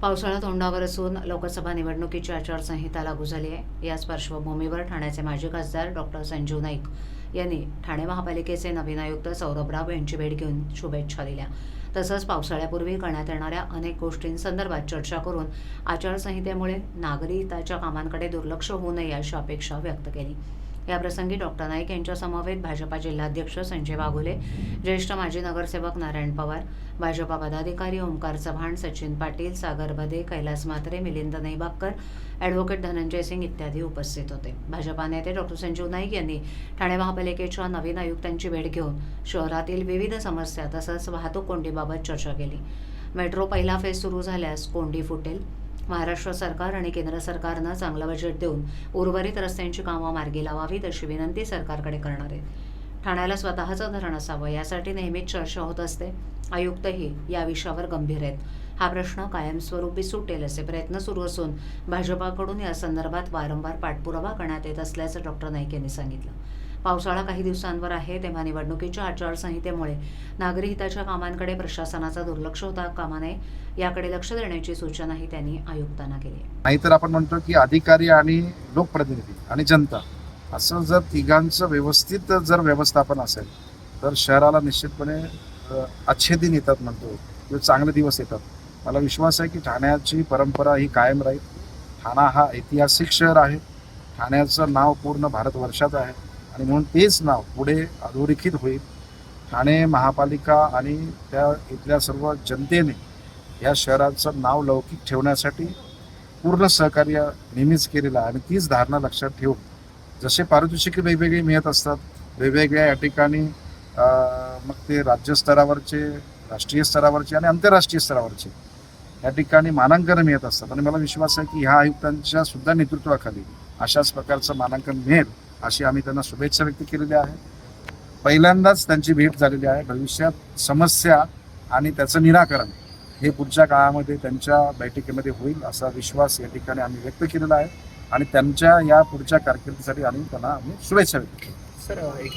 पावसाळा तोंडावर असून लोकसभा निवडणुकीची आचारसंहिता लागू झाली आहे. याच पार्श्वभूमीवर ठाण्याचे माजी खासदार डॉक्टर संजीव नाईक यांनी ठाणे महापालिकेचे नवीन आयुक्त सौरभ राव यांची भेट घेऊन शुभेच्छा दिल्या. तसंच पावसाळ्यापूर्वी करण्यात येणाऱ्या अनेक गोष्टींसंदर्भात चर्चा करून आचारसंहितेमुळे नागरी हिताच्या कामांकडे दुर्लक्ष होऊ नये अशी अपेक्षा व्यक्त केली. याप्रसंगी डॉक्टर नाईक यांच्यासमवेत भाजपा जिल्हाध्यक्ष संजय वाघोले ज्येष्ठ माजी नगरसेवक नारायण पवार भाजपा पदाधिकारी ओंकार चव्हाण सचिन पाटील सागर बदे कैलास म्हात्रे मिलिंद नैबाक्कर ॲडव्होकेट धनंजय सिंग इत्यादी उपस्थित होते. भाजपा नेते डॉक्टर संजीव नाईक यांनी ठाणे महापालिकेच्या नवीन आयुक्तांची भेट घेऊन शहरातील विविध समस्या तसंच वाहतूक कोंडीबाबत चर्चा केली. मेट्रो पहिला फेज सुरू झाल्यास कोंडी फुटेल. महाराष्ट्र सरकार आणि केंद्र सरकारनं चांगलं बजेट देऊन उर्वरित रस्त्यांची कामं मार्गी लावावीत अशी विनंती सरकारकडे करणार आहे. ठाण्याला स्वतःचं धरण असावं यासाठी नेहमीच चर्चा होत असते. आयुक्तही या विषयावर गंभीर आहेत. हा प्रश्न कायमस्वरूपी सुटेल असे प्रयत्न सुरू असून भाजपाकडून या संदर्भात वारंवार पाठपुरावा करण्यात येत असल्याचं डॉक्टर नाईक यांनी सांगितलं. पावसाळा काही दिवसांवर आहे तेव्हा निवडणुकीच्या आचारसंहितेमुळे नागरी हिताच्या कामांकडे प्रशासनाचा दुर्लक्ष होता कामा नये याकडे लक्ष देण्याची सूचनाही त्यांनी आयुक्तांना केली. नाहीतर आपण म्हणतो की अधिकारी आणि लोकप्रतिनिधी आणि जनता असं जर तिघांचं व्यवस्थित जर व्यवस्थापन असेल तर शहराला निश्चितपणे अच्छे दिन येतात म्हणतो. किंवा चांगले दिवस येतात. मला विश्वास आहे की ठाण्याची परंपरा ही कायम राहील. ठाणा हा ऐतिहासिक शहर आहे. ठाण्याचं नाव पूर्ण भारतवर्षात आहे. आणि म्हणून तेच नाव पुढे अधोरेखित होईल. ठाणे महापालिका आणि त्या इथल्या सर्व जनतेने या शहराचं नाव लौकिक ठेवण्यासाठी पूर्ण सहकार्य नेहमीच केलेलं आहे. आणि तीच धारणा लक्षात ठेवून जसे पारितोषिके वेगवेगळे मिळत असतात वेगवेगळ्या या ठिकाणी मग ते राज्यस्तरावरचे राष्ट्रीय स्तरावरचे आणि आंतरराष्ट्रीय स्तरावरचे या ठिकाणी मानांकन मिळत असतात. आणि मला विश्वास आहे की ह्या आयुक्तांच्या सुद्धा नेतृत्वाखाली अशाच प्रकारचं मानांकन मिळेल. अशी आम्ही त्यांना शुभेच्छा व्यक्त केलेल्या आहे पहिल्यांदाच त्यांची भेट झालेली आहे. भविष्यात समस्या आणि त्याचं निराकरण हे पुढच्या काळामध्ये त्यांच्या बैठकीमध्ये होईल असा विश्वास या ठिकाणी आम्ही व्यक्त केलेला आहे. आणि त्यांच्या या पुढच्या कारकिर्दीसाठी आम्ही त्यांना आम्ही शुभेच्छा व्यक्त केल्या. सर